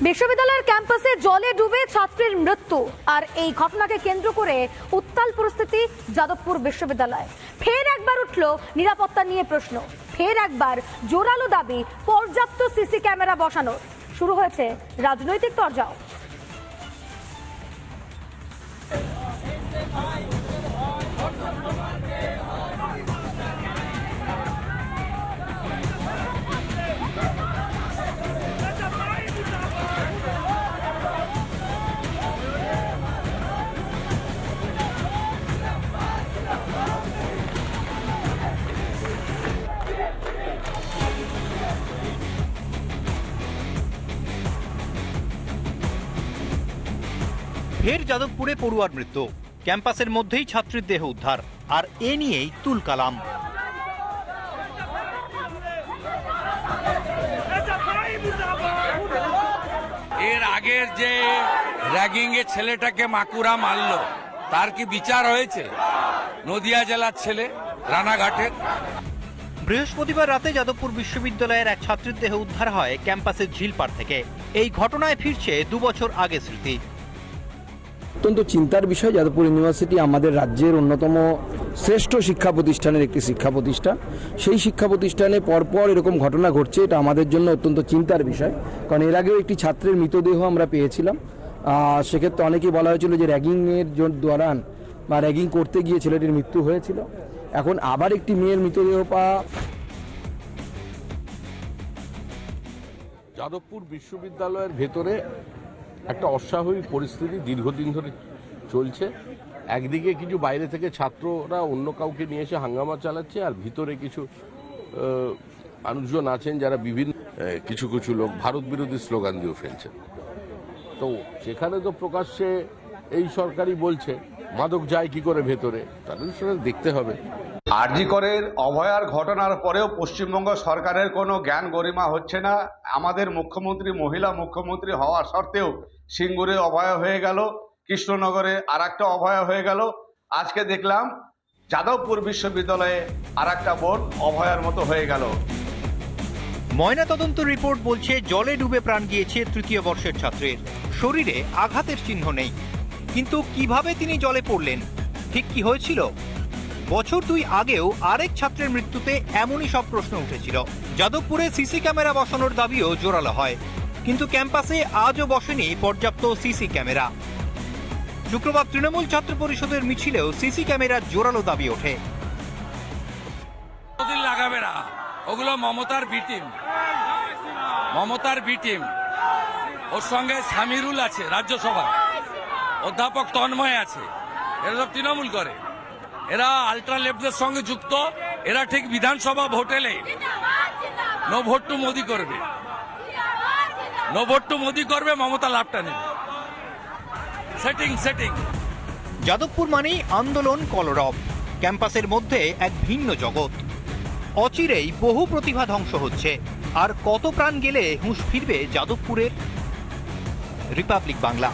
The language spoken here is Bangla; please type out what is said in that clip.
বিশ্ববিদ্যালয়ের ক্যাম্পাসে জলে ডুবে ছাত্রীর মৃত্যু। আর এই ঘটনাকে কেন্দ্র করে উত্তাল পরিস্থিতি যাদবপুর বিশ্ববিদ্যালয়। ফের একবার উঠল নিরাপত্তা নিয়ে প্রশ্ন। ফের একবার জোরালো দাবি, পর্যাপ্ত সিসি ক্যামেরা বসানোর। শুরু হয়েছে রাজনৈতিক তরজাও। ফের যাদবপুরে পড়ুয়ার মৃত্যু। ক্যাম্পাসের মধ্যেই ছাত্রীর দেহ উদ্ধার আর এ নিয়েই তুল কালাম। এর আগের যে র্যাগিং এ ছেলেটাকে মাকুরা মারলো তার কি বিচার হয়েছে? নদিয়া জেলার ছেলে রানাঘাটের। বৃহস্পতিবার রাতে যাদবপুর বিশ্ববিদ্যালয়ের এক ছাত্রীর দেহ উদ্ধার হয় ক্যাম্পাসের ঝিলপাড় থেকে। এই ঘটনায় ফিরছে দু বছর আগে স্মৃতি। অত্যন্ত চিন্তার বিষয়। যাদবপুর ইউনিভার্সিটি আমাদের রাজ্যের অন্যতম শ্রেষ্ঠ শিক্ষা প্রতিষ্ঠানের একটি শিক্ষা প্রতিষ্ঠান সেই শিক্ষা প্রতিষ্ঠানে পরপর এরকম ঘটনা ঘটছে, এটা আমাদের জন্য অত্যন্ত চিন্তার বিষয়। কারণ এর আগেও একটি ছাত্রের মৃতদেহ আমরা পেয়েছিলাম। সেক্ষেত্রে অনেকেই বলা হয়েছিল যে র্যাগিংয়ের দৌরান বা র্যাগিং করতে গিয়ে ছেলেটির মৃত্যু হয়েছিল। এখন আবার একটি মেয়ের মৃতদেহ পাওয়া যাদবপুর বিশ্ববিদ্যালয়ের ভেতরে একটা অস্বাভাবিক পরিস্থিতি দীর্ঘদিন ধরে চলছে। একদিকে কিছু বাইরে থেকে ছাত্ররা অন্য কাউকে নিয়ে এসে হাঙ্গামা চালাচ্ছে, আর ভিতরে কিছু মানুষজন আছেন যারা বিভিন্ন কিছু কিছু লোক, ভারত বিরোধী স্লোগান দিয়েও ফেলছে তো সেখানে তো প্রকাশ্যে এই সরকারই বলছে, মাদক যায় কি করে ভেতরে? তাদের সেটা দেখতে হবে। আরজি করের অভয়ার ঘটনার পরেও পশ্চিমবঙ্গ সরকারের কোনো জ্ঞান গরিমা হচ্ছে না। আমাদের মুখ্যমন্ত্রী, মহিলা মুখ্যমন্ত্রী হওয়া সত্ত্বেও সিঙ্গুরে অভয়া হয়ে গেল, কৃষ্ণনগরে আর একটা অভয়া হয়ে গেল। আজকে দেখলাম যাদবপুর বিশ্ববিদ্যালয়ে আর একটা বোর্ড অভয়ার মতো হয়ে গেল। ময়নাতদন্ত রিপোর্ট বলছে, জলে ডুবে প্রাণ গিয়েছে তৃতীয় বর্ষের ছাত্রের। শরীরে আঘাতের চিহ্ন নেই। কিন্তু কীভাবে তিনি জলে পড়লেন? ঠিক কি হয়েছিল? বছর দুই আগেও আরেক ছাত্রের মৃত্যুতে এমনই সব প্রশ্ন উঠেছিল। যাদবপুরে সিসি ক্যামেরা বসানোর দাবিও জোরালো হয়। কিন্তু ক্যাম্পাসে আজও বসেনি পর্যাপ্ত সিসি ক্যামেরা। শুক্রবার তৃণমূল ছাত্র পরিষদের মিছিলেও সিসি ক্যামেরার জোরালো দাবি ওঠে। লাগাবে না? ওগুলো মমতার বি টিম। মমতার বি টিম। ওর সঙ্গে সামিরুল আছে রাজ্যসভা অধ্যাপক তন্ময় আছে। এরা সব তৃণমূল করে। এরা আলট্রা লেফটদের সঙ্গে যুক্ত। এরা ঠিক বিধানসভা ভোটেলে নো ভোট টু মোদি করবে। নো ভোট টু মোদি করবে, মমতা লাভটা নেবে। সেটিং সেটিং যাদবপুর মানেই আন্দোলন কলরব। ক্যাম্পাসের মধ্যে এক ভিন্ন জগৎ। অচিরেই বহু প্রতিভা ধ্বংস হচ্ছে। আর কত প্রাণ গেলে হুঁশ ফিরবে যাদবপুরের রিপাবলিক বাংলা।